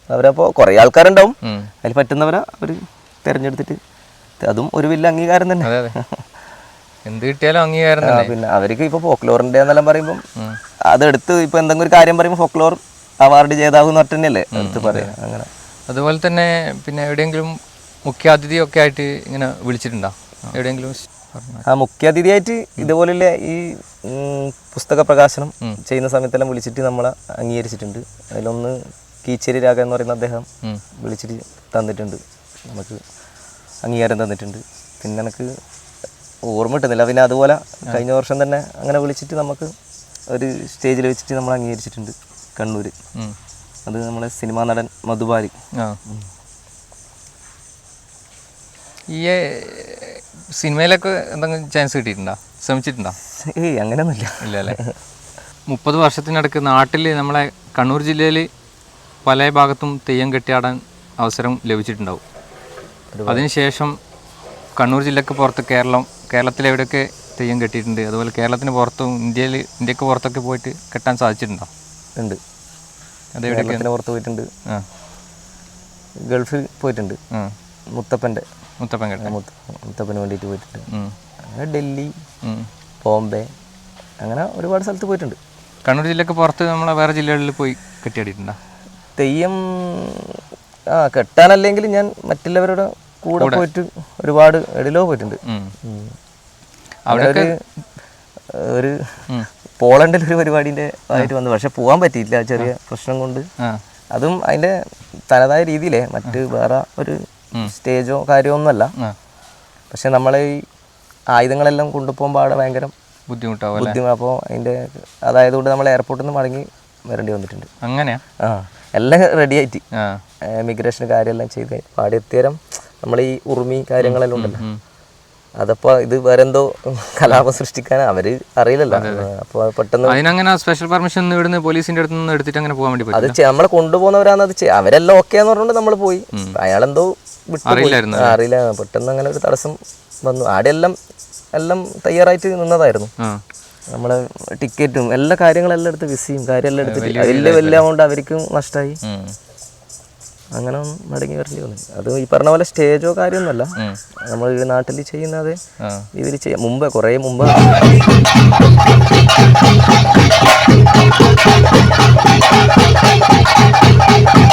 അവരപ്പോൾ കുറേ ആൾക്കാരുണ്ടാവും. അതിൽ പറ്റുന്നവരെ അവർ തിരഞ്ഞെടുത്തിട്ട് അതും ഒരു വലിയ അംഗീകാരം തന്നെ. എന്ത് കിട്ടിയാലും അംഗീകാരം പിന്നെ അവർക്ക് ഇപ്പോൾ ഫോക്ലോറിന്റെ എന്നെല്ലാം പറയുമ്പം അതെടുത്ത് ഇപ്പോൾ എന്തെങ്കിലും ഒരു കാര്യം പറയുമ്പോൾ ഫോക്ലോർ അവാർഡ് ജേതാവ് എന്ന് പറഞ്ഞല്ലേ എടുത്ത് പറയാം അങ്ങനെ. അതുപോലെ തന്നെ പിന്നെ എവിടെയെങ്കിലും മുഖ്യാതിഥിയൊക്കെ ആയിട്ട് ഇങ്ങനെ വിളിച്ചിട്ടുണ്ടോ? എവിടെയെങ്കിലും? ആ മുഖ്യാതിഥിയായിട്ട് ഇതുപോലുള്ള ഈ പുസ്തക പ്രകാശനം ചെയ്യുന്ന സമയത്തെല്ലാം വിളിച്ചിട്ട് നമ്മളെ അംഗീകരിച്ചിട്ടുണ്ട്. അതിലൊന്ന് കീച്ചേരി രാഗ എന്ന് പറയുന്ന അദ്ദേഹം വിളിച്ചിട്ട് തന്നിട്ടുണ്ട്. നമുക്ക് അംഗീകാരം തന്നിട്ടുണ്ട്. പിന്നെ എനിക്ക് ഓർമ്മ കിട്ടുന്നില്ല. പിന്നെ അതുപോലെ കഴിഞ്ഞ വർഷം തന്നെ അങ്ങനെ വിളിച്ചിട്ട് നമുക്ക് ഒരു സ്റ്റേജിൽ വെച്ചിട്ട് നമ്മൾ അംഗീകരിച്ചിട്ടുണ്ട്. കണ്ണൂർ അത് നമ്മളെ സിനിമാ നടൻ മധുബാരി. ആ. ഈ സിനിമയിലൊക്കെ എന്തെങ്കിലും ചാൻസ് കിട്ടിയിട്ടുണ്ടോ? ശ്രമിച്ചിട്ടുണ്ടോ? ഏയ് അങ്ങനെയൊന്നുമില്ല. ഇല്ല അല്ലേ മുപ്പത് വർഷത്തിനടുക്ക് നാട്ടിൽ നമ്മളെ കണ്ണൂർ ജില്ലയിൽ പല ഭാഗത്തും തെയ്യം കെട്ടിയാടാൻ അവസരം ലഭിച്ചിട്ടുണ്ടാവും. അതിനുശേഷം കണ്ണൂർ ജില്ലക്ക് പുറത്ത് കേരളം കേരളത്തിലെവിടെയൊക്കെ തെയ്യം കെട്ടിയിട്ടുണ്ട് അതുപോലെ കേരളത്തിന് പുറത്തും ഇന്ത്യയിൽ ഇന്ത്യയ്ക്ക് പുറത്തൊക്കെ പോയിട്ട് കെട്ടാൻ സാധിച്ചിട്ടുണ്ടോ? ഉണ്ട്. അതെവിടെയൊക്കെ കേരളത്തിന് പുറത്ത് പോയിട്ടുണ്ട്. ആ. ഗൾഫിൽ പോയിട്ടുണ്ട്. മുത്തപ്പന്റെ. മുത്തപ്പൻ മുത്തപ്പന് വേണ്ടിയിട്ട് പോയിട്ടുണ്ട്. അങ്ങനെ ഡൽഹി ബോംബെ അങ്ങനെ ഒരുപാട് സ്ഥലത്ത് പോയിട്ടുണ്ട്. കണ്ണൂർ ജില്ലക്ക് പുറത്ത് നമ്മളെ വേറെ ജില്ലകളിൽ പോയി കെട്ടിയാടിയിട്ടുണ്ടോ? തെയ്യം ആ കെട്ടാനല്ലെങ്കിൽ ഞാൻ മറ്റുള്ളവരുടെ കൂടെ പോയിട്ട് ഒരുപാട് എടിലോ പോയിട്ടുണ്ട്. അവിടെ ഒരു ഒരു പോളണ്ടിൽ ഒരു പരിപാടിന്റെ ആയിട്ട് വന്നു. പക്ഷെ പോകാൻ പറ്റിയില്ല. ചെറിയ പ്രശ്നം കൊണ്ട്. അതും അതിന്റെ തനതായ രീതിയിലെ മറ്റ് വേറെ ഒരു സ്റ്റേജോ കാര്യമൊന്നുമല്ല. പക്ഷെ നമ്മളെ ഈ ആയുധങ്ങളെല്ലാം കൊണ്ടുപോകുമ്പോൾ അവിടെ ഭയങ്കര ബുദ്ധിമുട്ടാവും ബുദ്ധിമുട്ട് അപ്പോൾ അതിന്റെ അതായതുകൊണ്ട് നമ്മൾ എയർപോർട്ടിൽ നിന്ന് മടങ്ങി വരേണ്ടി വന്നിട്ടുണ്ട്. അങ്ങനെയാ? ആ. എല്ലാം റെഡി ആയിട്ട്. ഇമിഗ്രേഷൻ കാര്യമെല്ലാം ചെയ്ത് പാടി എത്തിയേരം നമ്മൾ ഈ ഉറുമി കാര്യങ്ങളെല്ലാം ഉണ്ടല്ലോ. അതപ്പോ അതപ്പോൾ ഇത് വേറെന്തോ കലാപം സൃഷ്ടിക്കാൻ അവർ അറിയില്ലല്ലോ. അപ്പോൾ പെട്ടെന്ന് അതിനങ്ങനെ സ്പെഷ്യൽ പെർമിഷൻ ഇവിടുന്ന് പോലീസിന്റെ അടുത്ത് നിന്ന് എടുത്തിട്ട് അങ്ങനെ പോകാൻ വേണ്ടി അത് നമ്മളെ കൊണ്ടുപോകുന്നവരാന്ന് അത് അവരെല്ലാം ഓക്കെ എന്ന് പറഞ്ഞുകൊണ്ട് നമ്മൾ പോയി. അയാളെന്തോ. അറിയില്ലായിരുന്നു അറിയില്ല പെട്ടെന്ന് അങ്ങനെ ഒരു തടസ്സം വന്നു. ആടെ എല്ലാം എല്ലാം തയ്യാറായിട്ട് നിന്നതായിരുന്നു. നമ്മളെ ടിക്കറ്റും എല്ലാ കാര്യങ്ങളെല്ലാം എടുത്ത് വിസയും കാര്യമെല്ലാം എടുത്തിട്ട് വലിയ വലിയ എമൗണ്ട് അവർക്കും നഷ്ടമായി അങ്ങനെ മടങ്ങി വരേണ്ടി വന്നു അത് ഈ പറഞ്ഞ പോലെ സ്റ്റേജോ കാര്യമൊന്നുമല്ല. നമ്മൾ ഈ നാട്ടിൽ ചെയ്യുന്നത് ഇതിൽ ചെയ്യാം മുമ്പ് കുറേ മുമ്പ്.